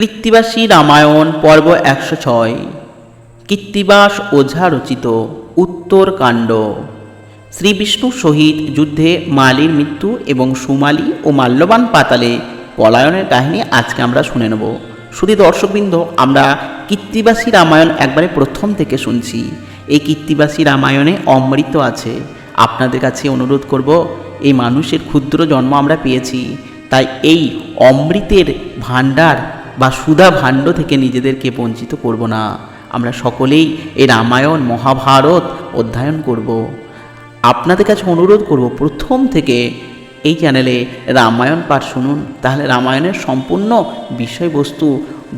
কৃত্তিবাসী রামায়ণ পর্ব একশো ছয়। কৃত্তিবাস ওঝা রচিত উত্তরকাণ্ড শ্রীবিষ্ণুর সহিত যুদ্ধে মালির মৃত্যু এবং সুমালি ও মাল্যবান পাতালে পলায়নের কাহিনী আজকে আমরা শুনে নেব। শুধু দর্শকবৃন্দ, আমরা কৃত্তিবাসী রামায়ণ একবারে প্রথম থেকে শুনছি। এই কৃত্তিবাসী রামায়ণে অমৃত আছে। আপনাদের কাছে অনুরোধ করব, এই মানুষের ক্ষুদ্র জন্ম আমরা পেয়েছি। তাই এই অমৃতের ভাণ্ডার বা সুধা ভাণ্ড থেকে নিজেদেরকে বঞ্চিত করব না। আমরা সকলেই এই রামায়ণ, মহাভারত অধ্যয়ন করব। আপনাদের কাছে অনুরোধ করব, প্রথম থেকে এই চ্যানেলে রামায়ণ পাঠ শুনুন। তাহলে রামায়ণের সম্পূর্ণ বিষয়বস্তু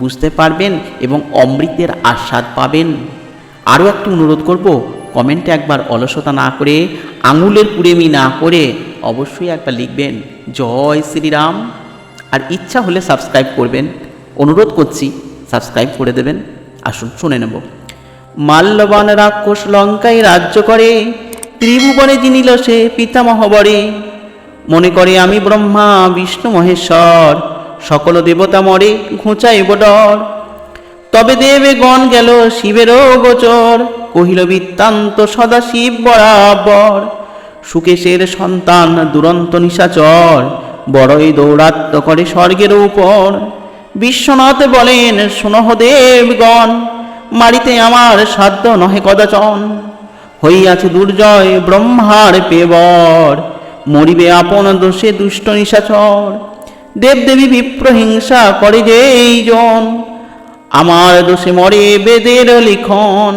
বুঝতে পারবেন এবং অমৃতের আস্বাদ পাবেন। আরও একটি অনুরোধ করব, কমেন্টে একবার অলসতা না করে, আঙুলের কুড়েমি না করে অবশ্যই একবার লিখবেন, জয় শ্রীরাম। আর ইচ্ছা হলে সাবস্ক্রাইব করবেন। অনুরোধ করছি সাবস্ক্রাইব করে দেবেন। আসুন, শুনে নেব। মাল্যবান রাক্ষস লঙ্কায় রাজ্য করে, ত্রিভুবনে জিনিল সে পিতামহবরে মনে করে আমি ব্রহ্মা, বিষ্ণু, মহেশ্বর, সকল দেবতা মরে ঘুঁচাইব ডর তবে দেবে গণ গেল শিবেরও গোচর, কহিল বৃত্তান্ত সদা শিব বরাবর। সুকেশের সন্তান দুরন্ত নিশাচর, বড়ই দৌরাত্ম করে স্বর্গের উপর। বিশ্বনাথ বলেন সুনহ দেবগণ, মারিতে আমার সাধ্য নহে কদাচন। হইয়াছে দুর্জয় ব্রহ্মার পেবর, মরিবে আপন দোষে দুষ্ট নিশাচর। দেবদেবী বিপ্রহিংসা করে যে এই জন আমার দোষে মরে বেদের লিখন।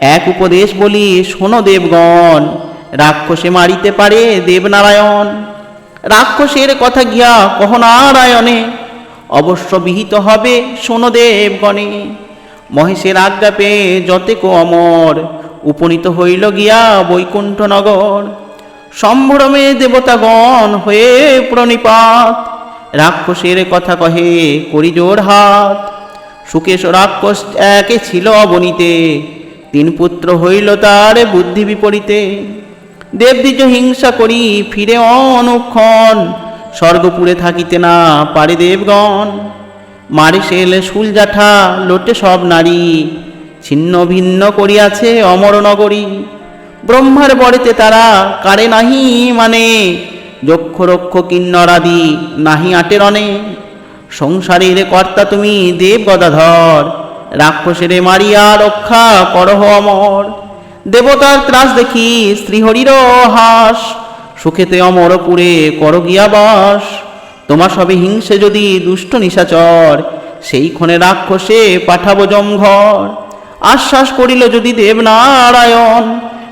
এক উপদেশ বলি, শোনো দেবগণ, রাক্ষসে মারিতে পারে দেবনারায়ণ। রাক্ষসের কথা গিয়া কহ নারায়ণে অবশ্য বিহিত হবে, শোনো দেবগণে। মহেশের আজ্ঞা পেয়ে যতেক অমর, উপনীত হইল গিয়া বৈকুণ্ঠ নগর সম্ভ্রমে দেবতাগণ হয়ে প্রণিপাত। রাক্ষসের কথা কহে, করি জোর হাত সুকেশ রাক্ষস একে ছিল অবনীতে, তিন পুত্র হইল তার বুদ্ধি বিপরীতে। দেবদ্বিজ হিংসা করি, ফিরে অনুক্ষণ। স্বর্গপুরে থাকিতে না পারে দেবগণ। মারি সেল শুল জাঠা, লোটে সব নারী, ছিন্ন ভিন্ন করিয়াছে অমর নগরী। ব্রহ্মার বরেতে তারা কারে নাহি মানে যক্ষ রক্ষ কিন্নরাদি নাহি আটে রনে সংসারের কর্তা তুমি দেব গদাধর, রাক্ষসেরে মারিয়া রক্ষা করহ অমর। দেবতার ত্রাস দেখি শ্রীহরির হাস সুখেতে অমরপুরে কর গিয়া বাস তোমার সবে হিংসে যদি দুষ্ট নিশাচর, সেই ক্ষণে রাক্ষসে পাঠাবো জমঘর আশ্বাস করিল যদি দেবনারায়ণ,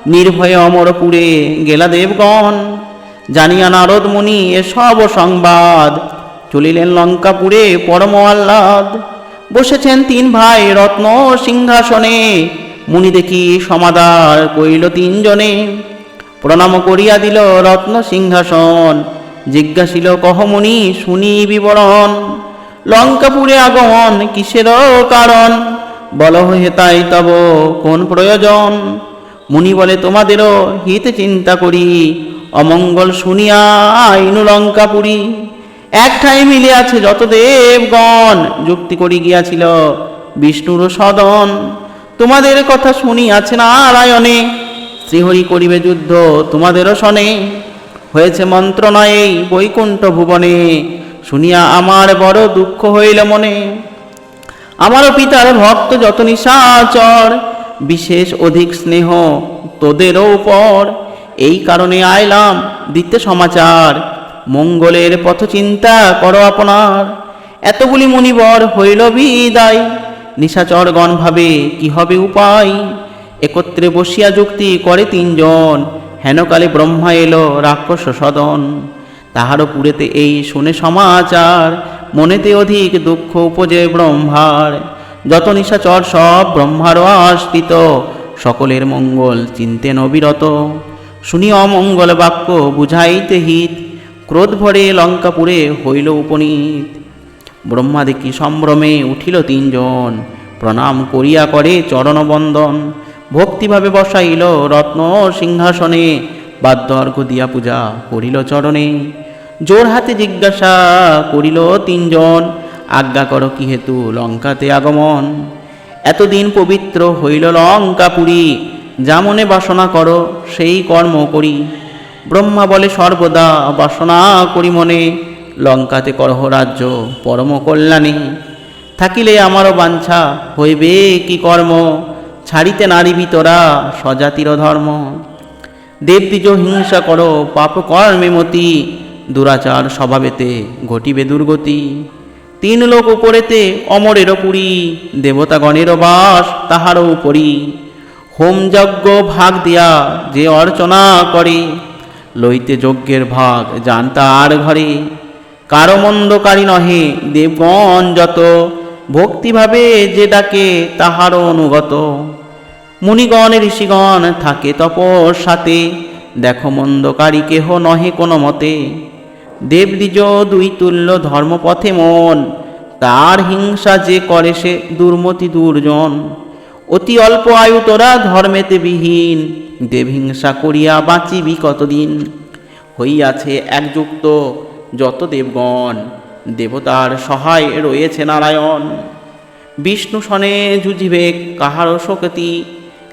নির্ভয়ে অমরপুরে গেলা দেবগণ। জানিয়া নারদ মুনি এসব সংবাদ, চলিলেন লঙ্কাপুরে পরম আহ্লাদ বসেছেন তিন ভাই রত্ন সিংহাসনে মুনি দেখি সমাদার কইল তিনজনে। প্রণাম করিয়া দিল রত্ন সিংহাসন। জিজ্ঞাসিল কহমুনি শুনি বিবরণ। লঙ্কাপুরে আগমন কিসের কারণ? বল হে তাই তব, কোন প্রয়োজন? মুনি বলে, তোমাদেরও হিত চিন্তা করি। অমঙ্গল শুনিয়া আইনু লঙ্কাপুরী। এক ঠাই মিলে আছে যত দেবগণ। যুক্তি করি গিয়াছিল বিষ্ণুর সদন। তোমাদের কথা শুনি আছে নারায়ণে। শ্রীহরি করিবে যুদ্ধ তোমাদেরও শনে। হয়েছে মন্ত্রণা এই বৈকুণ্ঠ ভুবনে। শুনিয়া আমার বড় দুঃখ হইল মনে। আমারও পিতার ভক্ত যত নিশাচর, বিশেষ অধিক স্নেহ তোদেরও উপর। এই কারণে আইলাম দিতে সমাচার। মঙ্গলের পথ চিন্তা করো আপনার। এতগুলি মুনিবর হইল বিদায়। নিশাচরগণ ভাবে কি হবে উপায়? একত্রে বসিয়া যুক্তি করে তিনজন। হেনকালে ব্রহ্মা এলো রাক্ষস সদন। তাহারও পুরেতে এই শুনে সমাচার, মনেতে অধিক দুঃখ উপজে ব্রহ্মার। যত নিশাচর সব ব্রহ্মারও আশ্রিত, সকলের মঙ্গল চিনতে নবিরত। শুনি অমঙ্গল বাক্য বুঝাইতে হিত, ক্রোধ ভরে লঙ্কাপুরে হইল উপনীত। ব্রহ্মা দেখি সম্ভ্রমে উঠিল তিনজন, প্রণাম করিয়া করে চরণবন্দন। ভক্তিভাবে বসাইল রত্ন সিংহাসনে বাদ্য অর্ঘ দিয়া পূজা করিল চরণে। জোর হাতে জিজ্ঞাসা করিল তিনজন, আজ্ঞা করো কি হেতু লঙ্কাতে আগমন? এতদিন পবিত্র হইল লঙ্কাপুরী যা মনে বাসনা করো, সেই কর্ম করি। ব্রহ্মা বলে সর্বদা বাসনা করি মনে, লঙ্কাতে করহ রাজ্য পরম কল্যাণী। থাকিলে আমারও বাঞ্ছা, হইবে কি কর্ম? ছাড়িতে নারিবি তোরা, স্বজাতির ধর্ম। দেবদ্বিজ হিংসা করো পাপ কর্মে মতি, দুরাচার স্বভাবেতে ঘটিবে দুর্গতি। তিন লোক উপরেতে অমরেরও পুরী দেবতাগণেরও বাস তাহারও উপরি। হোম যজ্ঞ ভাগ দিয়া যে অর্চনা করে, লইতে যজ্ঞের ভাগ জান তার ঘরে। কারও মন্দকারী নহে, দেবগণ যত, ভক্তিভাবে যে ডাকে তাহারও অনুগত। মুনিগণ, ঋষিগণ থাকে তপর সাথে দেখো মন্দকারী কেহ নহে কোনো মতে। দেবদ্বিজ দুই তুল্য ধর্মপথে মন, তার হিংসা যে করে সে দুর্মতি দুর্জন। অতি অল্প আয়ু তোরা ধর্মেতে বিহীন দেবহিংসা করিয়া বাঁচিবি কতদিন? হইয়াছে একযুক্ত যত দেবগণ, দেবতার সহায় রয়েছে নারায়ণ। বিষ্ণু সনে যুঝিবে কাহারও শক্তি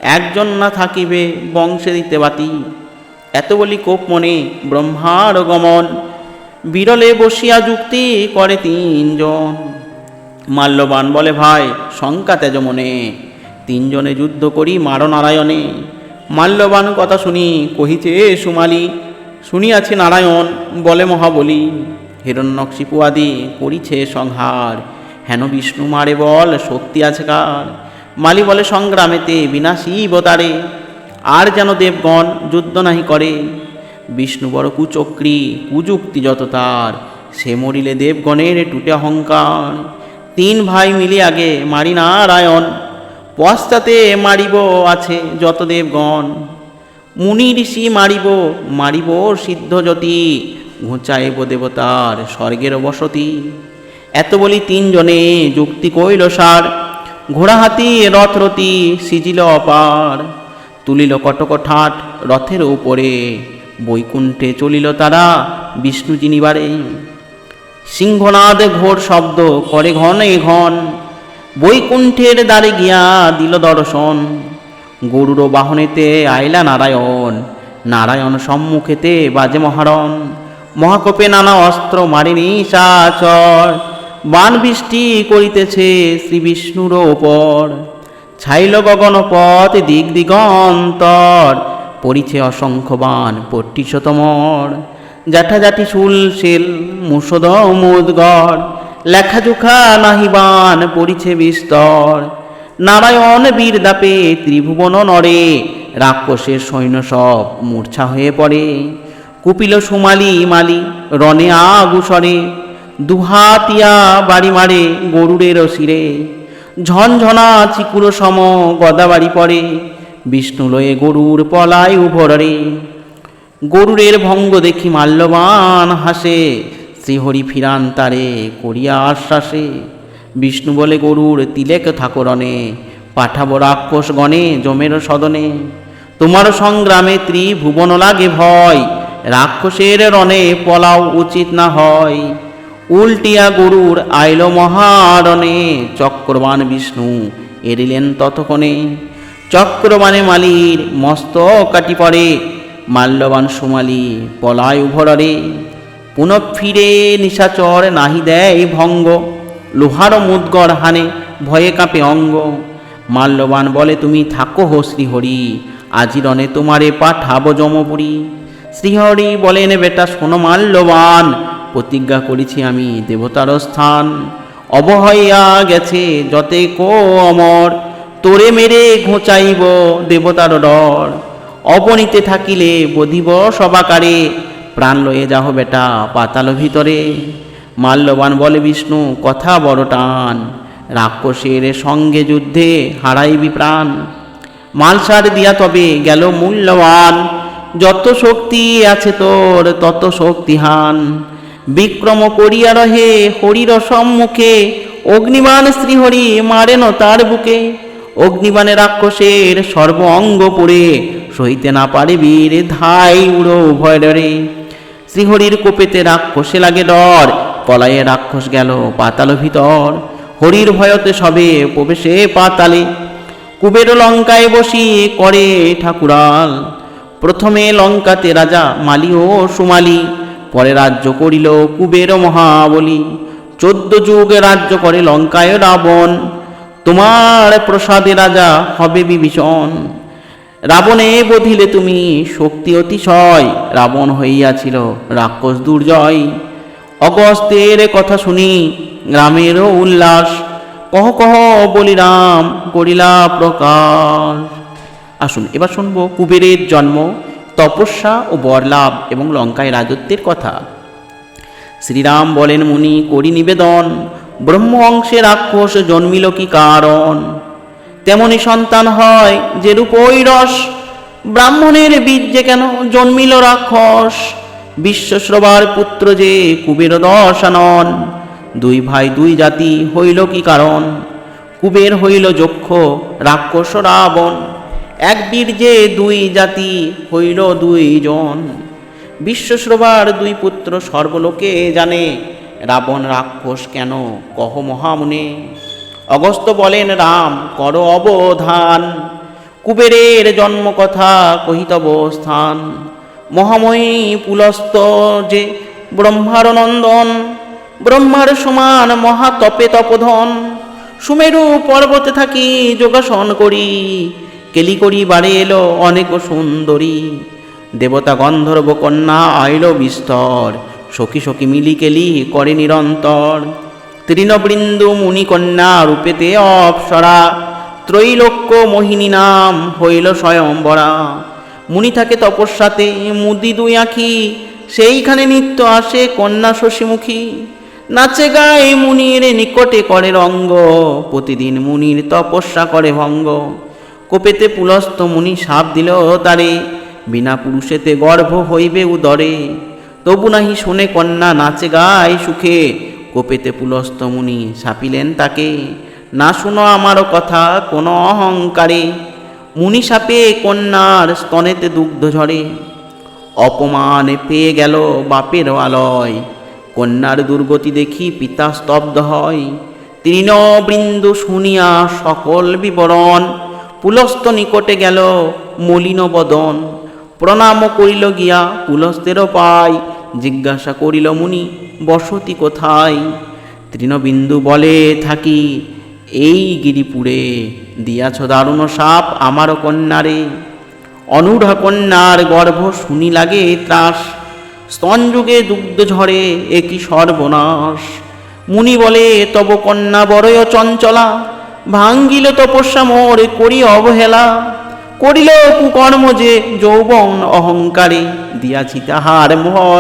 একজন না থাকিবে বংশে দিতে বাতি। এত বলি কোপ মনে ব্রহ্মার গমন। বিরলে বসিয়া যুক্তি করে তিনজন। মাল্যবান বলে, ভাই, শঙ্কা তেজ মনে। তিনজনে যুদ্ধ করি মার নারায়ণে মাল্যবান কথা শুনি কহিছে সুমালি, শুনিয়াছে নারায়ণ বলে মহাবলী। হিরণ্যকশিপু আদি করিছে সংহার। হেন বিষ্ণু মারে বল, শক্তি আছে কার? মালি বলে, সংগ্রামেতে বিনাশী বতারে আর যেন দেবগণ যুদ্ধ নাহি করে। বিষ্ণু বড় কুচক্রী, কুযুক্তি যত তার, সে মরিলে দেবগণের টুটে অহংকার। তিন ভাই মিলে আগে মারি নারায়ণ পশ্চাতে মারিব আছে যত দেবগণ। মুনি ঋষি মারিব মারিব সিদ্ধ জ্যোতি, ঘুঁচাইব দেবতার স্বর্গের বসতি। এত বলি তিনজনে যুক্তি কইল সার ঘোড়া হাতি রথরতি সিজিল অপার। তুলিল কটক ঠাট রথের উপরে, বৈকুণ্ঠে চলিল তারা বিষ্ণু জিনিবারে সিংহনাদ ঘোর শব্দ, করে ঘনে ঘন, বৈকুণ্ঠের দ্বারে গিয়া দিল দর্শন। গরুর বাহনেতে আইলা নারায়ণ নারায়ণ সম্মুখেতে বাজে মহারণ। মহাকোপে নানা অস্ত্র মারিনি সাচর বৃষ্টি করিতেছে শ্রী বিষ্ণুর ওপর। ছাইল গগন পথ দিক দিগন্তর পরিছে অসংখ্য বান পট্টি শতমর জাঠা জাঠি শুল শিল মুসদ মুদগড় লেখাজোখা নাহিবান পরিছে বিস্তর। নারায়ণ বীর দাপে ত্রিভুবন নরে রাক্ষসের সৈন্য সব মূর্ছা হয়ে পড়ে। কুপিল সুমালি মালি রনে আগুসরে দুহাতিয়া বাড়ি মারে গরুরের শিরে। ঝনঝনা চিকুর সম গদাবাড়ি পড়ে বিষ্ণু লয়ে গরুর পলায় উভরে গরুরের ভঙ্গ দেখি মাল্যবান হাসে, শ্রীহরি ফিরান তারে করিয়া আশ্বাসে। বিষ্ণু বলে, গরুর তিলেক ঠাকুরনে, পাঠাব রাক্ষস গণে জমের সদনে। তোমার সংগ্রামে ত্রিভুবন লাগে ভয়, রাক্ষসের রণে পলাও উচিত না হয়। উল্টিয়া গরুর আইল মহারণে, চক্রবান বিষ্ণু এরিলেন ততক্ষণে। চক্রবানে মালির মস্ত কাটি পড়ে, মাল্যবান সুমালি পলায় উভরে পুনঃ ফিরে নিশাচর নাহি দেয় ভঙ্গ, লোহার মুদগর হানে ভয়ে কাঁপে অঙ্গ। মাল্যবান বলে, তুমি থাকো হো শ্রীহরি, আজিরণে তোমারে পাঠাবো যমপুরী। শ্রীহরি বলেন, বেটা শোনো মাল্যবান প্রতিজ্ঞা করেছি আমি দেবতার স্থান। অবহইয়া গেছে যতে কো অমর তোরে মেরে ঘোচাইব দেবতার ডর। অবনীতে থাকিলে বধিব সবাকারে, প্রাণ লয়ে যাহ বেটা পাতাল ভিতরে। মাল্যবান বলে বিষ্ণু, কথা বড় টান। রাক্ষসের সঙ্গে যুদ্ধে হারাইবি প্রাণ। মালসার দিয়া তবে গেল মূল্যবান। যত শক্তি আছে তোর, তত শক্তিহান। বিক্রম করিয়া রহে হরির সম্মুখে। অগ্নিবান শ্রীহরি মারেন তার বুকে। অগ্নিবানে রাক্ষসের সর্ব অঙ্গ পুড়ে সইতে না পারে বীর ধাই উড়ো উভয় ডরে। শ্রীহরির কোপেতে রাক্ষসে লাগে ডর, পলায়ে রাক্ষস গেল পাতাল ভিতর। হরির ভয়তে সবে প্রবেশে পাতালে। কুবের লঙ্কায় বসি করে ঠাকুরাল। প্রথমে লঙ্কাতে রাজা মালি ও সুমালি। পরে রাজ্য করিল কুবের মহাবলী। চোদ্দ যুগে রাজ্য করে লঙ্কায় রাবণ। তোমার প্রসাদে রাজা হবে বিভীষণ। রাবণে বধিলে তুমি শক্তি অতিশয়। রাবণ হইয়াছিল রাক্ষস দুর্জয়। অগস্তের কথা শুনি গ্রামেরও উল্লাস। কহ কহ বলিরাম করিলা প্রকাশ। আসুন, এবার শুনব কুবেরের জন্ম তপস্যা ও বরলাভ এবং লঙ্কায় রাজত্বের কথা। শ্রীরাম বলেন, মুনি, করি নিবেদন। ব্রহ্ম অংশে রাক্ষস জন্মিল কি কারণ? তেমনি সন্তান হয় যে রূপই রস। ব্রাহ্মণের বীর্যে কেন জন্মিল রাক্ষস? বিশ্বশ্রবার পুত্র যে কুবের দশানন দুই ভাই, দুই জাতি হইল কি কারণ? কুবের হইল যক্ষ, রাক্ষস, রাবণ। এক বীর্যে দুই জাতি হইল দুইজন। বিশ্বশ্রবার দুই পুত্র সর্বলোকে জানে, রাবণ রাক্ষস কেন, কহ মহামুনে। অগস্ত বলেন, রাম, কর অবধান। কুবেরের জন্ম কথা কহিতব স্থান। মহাময়ী পুলস্ত যে ব্রহ্মার নন্দন, ব্রহ্মার সমান মহাতপে তপধন। সুমেরু পর্বতে থাকি যোগাসন করি কেলি করি বাড়ে এলো, অনেক সুন্দরী। দেবতা গন্ধর্ব কন্যা আইল বিস্তর। সখী সখী মিলি কেলি করে নিরন্তর। তৃণবৃন্দু মুনিকন্যা রূপেতে অপসরা। ত্রৈলোক্য মোহিনী নাম হইল স্বয়ম্বরা। মুনি থাকে তপস্যাতে, মুদি দুই আঁখি। সেইখানে নিত্য আসে কন্যা শশীমুখী। নাচে গায়ে মুনির নিকটে করে রঙ্গ। প্রতিদিন মুনির তপস্যা করে ভঙ্গ। কোপেতে পুলস্ত মুনি সাপ দিল তারে, বিনা পুরুষেতে গর্ভ হইবে উদরে। তবু নাহি শোনে কন্যা নাচে গায় সুখে। কোপেতে পুলস্ত মুনি সাপিলেন তাকে, না শুনো আমার কথা কোনো অহংকারে। মুনি সাপে কন্যার স্তনেতে দুগ্ধ ঝরে। অপমান পেয়ে গেল বাপের আলয়। কন্যার দুর্গতি দেখি পিতা স্তব্ধ হয়। তৃণবৃন্দ শুনিয়া সকল বিবরণ পুলস্ত নিকটে গেল মলিন বদন। প্রণাম করিল গিয়া পুলস্তেরও পাই, জিজ্ঞাসা করিল মুনি, বসতি কোথায়? তৃণবিন্দু বলে, থাকি এই গিরিপুরে, দিয়াছ দারুণ সাপ আমার কন্যারে। অনুঢা কন্যার গর্ভ শুনি লাগে ত্রাস স্তনযুগে দুগ্ধ ঝরে একই সর্বনাশ। মুনি বলে, তব কন্যা বড়য় চঞ্চলা ভাঙ্গিল তপস্যা মোর করি অবহেলা। করিল কুকর্ম যে যৌবন অহংকারে, দিয়াছি তাহার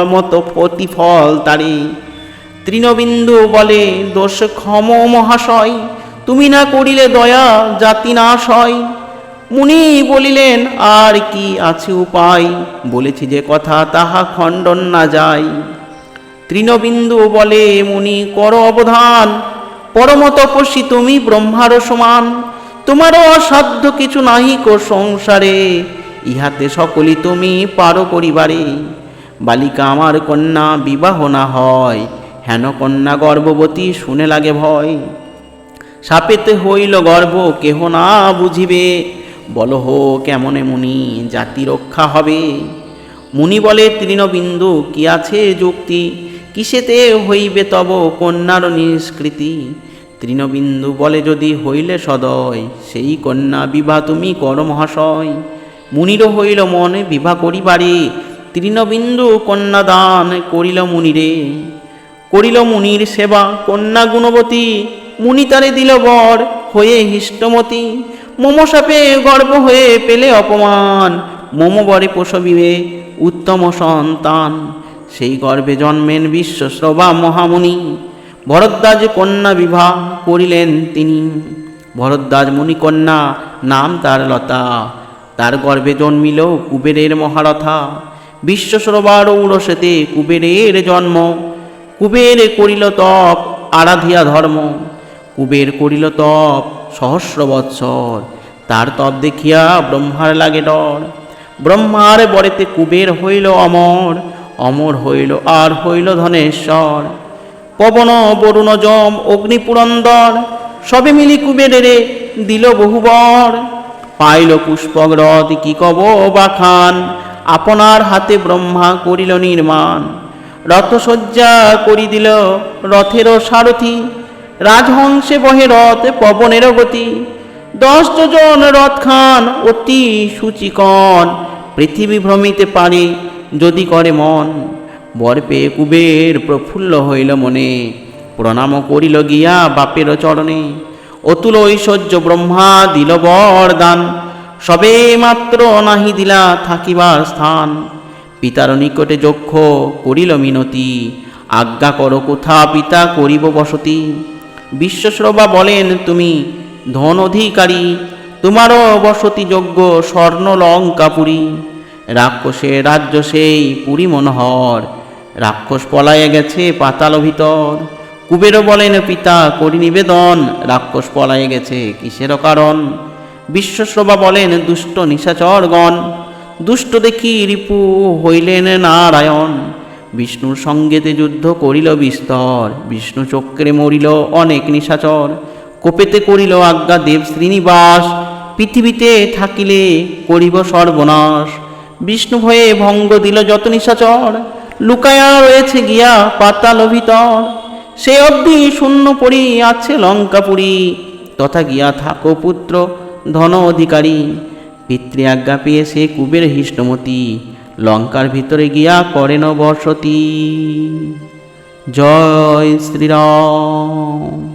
মতো প্রতিফল তারে। তৃণবিন্দু বলে, দোষ ক্ষম মহাশয়, তুমি না করিলে দয়া জাতি নাশ হয় মুনি বলিলেন, আর কি আছে উপায়? বলেছি যে কথা তাহা খণ্ডন না যায়। তৃণবিন্দু বলে, মুনি, কর অবধান। পরম তপস্বী তুমি ব্রহ্মার সমান। তোমারও অসাধ্য কিছু নাহি কো সংসারে। ইহাতে সকলই তুমি পারো করিবারে বালিকা আমার কন্যা বিবাহ না হয়, হেন কন্যা গর্ভবতী শুনে লাগে ভয়। সাপেতে হইল গর্ব কেহ না বুঝিবে। বল হো, কেমনে মুনি, জাতি রক্ষা হবে। মুনি বলে, তৃণবিন্দু, কি আছে যুক্তি? কিসেতে হইবে তব কন্যার নিষ্কৃতি? তৃণবিন্দু বলে, যদি হইলে সদয়, সেই কন্যা বিবাহ তুমি কর মহাশয়। মুনির হইল মনে বিবাহ করিবারে, তৃণবিন্দু কন্যা দান করিল মুনিরে। করিল মুনির সেবা, কন্যা গুণবতী, মুনি তারে দিল বর হয়ে হিষ্টমতি। মোমসাপে গর্ব হয়ে পেলে অপমান, মোম বরে প্রসবিবে উত্তম সন্তান। সেই গর্ভে জন্মেন বিশ্বশ্রবা মহামুনি। ভরদ্বাজ কন্যা বিবাহ করিলেন তিনি। ভরদ্বাজ মুনিকন্যা নাম তার লতা। তার গর্ভে জন্মিল কুবেরের মহারথা। বিশ্বশ্রবার ঔরসেতে কুবেরের জন্ম। কুবের করিল তপ আরাধিয়া ধর্ম। কুবের করিল তপ সহস্র বৎসর। তার তপ দেখিয়া ব্রহ্মার লাগে ডর। ব্রহ্মার বরেতে কুবের হইল অমর। অমর হইল, আর হইল ধনেশ্বর। পবন, বরুণ, যম অগ্নিপুরন্দর সবে মিলি কুবেরে দিল বহুবর। পাইল পুষ্পক রথ কি কব বা খান আপনার হাতে ব্রহ্মা করিল নির্মাণ। রথসজ্জা করি দিল রথেরও সারথি। রাজহংসে বহে রথ পবনের গতি। দশ যোজন রথ খান অতি সূচিকণ পৃথিবী ভ্রমিতে পারে যদি করে মন বর পেয়ে কুবের প্রফুল্ল হইল মনে। প্রণাম করিল গিয়া বাপের চরণে। অতুল ঐশ্বর্য ব্রহ্মা দিল বরদান। সবে মাত্র নাহি দিলা থাকিবার স্থান। পিতার নিকটে যক্ষ করিল মিনতি। আজ্ঞা করো কোথা পিতা করিব বসতি। বিশ্বশ্রবা বলেন, তুমি ধন অধিকারী। তোমারও বসতি যোগ্য স্বর্ণ লঙ্কাপুরী। রাক্ষসের রাজ্য সেই পুরী মনোহর। রাক্ষস পলায়ে গেছে পাতাল ভিতর। কুবেরও বলেন, পিতা, করি নিবেদন। রাক্ষস পলায়ে গেছে, কিসের কারণ? বিশ্বশ্রবা বলেন, দুষ্ট নিশাচরগণ, দুষ্ট দেখি রিপু হইলেন নারায়ণ। বিষ্ণুর সঙ্গেতে যুদ্ধ করিল বিস্তর, বিষ্ণু চক্রে মরিল অনেক নিশাচর। কোপেতে করিল আজ্ঞা দেব শ্রীনিবাস, পৃথিবীতে থাকিলে করিব সর্বনাশ। বিষ্ণু ভয়ে ভঙ্গ দিল যত নিশাচর লুকায়া রয়েছে গিয়া পাতাল ভিতর। সে অবধি শূন্য পড়ি আছে লঙ্কাপুরী। তথা গিয়া থাকো পুত্র, ধন অধিকারী। পিতৃ আজ্ঞা পেয়ে সে কুবের হিষ্টমতি। লঙ্কার ভিতরে গিয়া করেন বসতি। জয় শ্রীরাম।